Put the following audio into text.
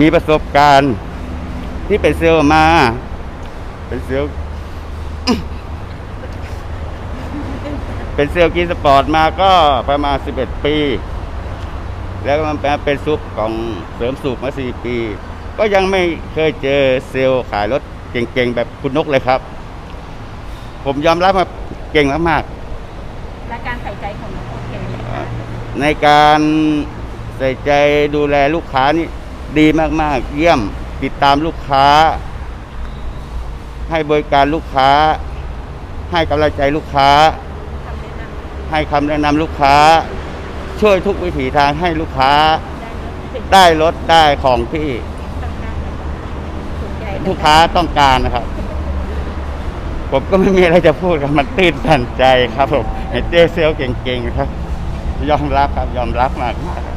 มีประสบการณ์ ที่เป็นเซลล์มา เป็นเซลล์เป็นเซลล์กินสปอร์ตมาก็ประมาณ 11 ปี แล้วก็มันเป็นซุปของเสริมสูบมา 4 ปี ก็ยังไม่เคยเจอเซลล์ขายรถเก่งๆ แบบคุณนกเลยครับ ผมยอมรับว่าเก่งมากๆและการใส่ใจของน้องโอเคไหมคะในการใส่ใจดูแลลูกค้านี่ ดีมากๆ เยี่ยมติดตามลูกค้า ให้บริการลูกค้า ให้กำลังใจลูกค้า ให้คำแนะนำลูกค้า ช่วยทุกวิถีทางให้ลูกค้า ได้รถได้ของที่ลูกค้าต้องการนะครับ ผมก็ไม่มีอะไรจะพูดครับมันตื้นตันใจครับผมเห็นเจเซลเก่งๆครับ ยอมรับครับยอมรับมากๆ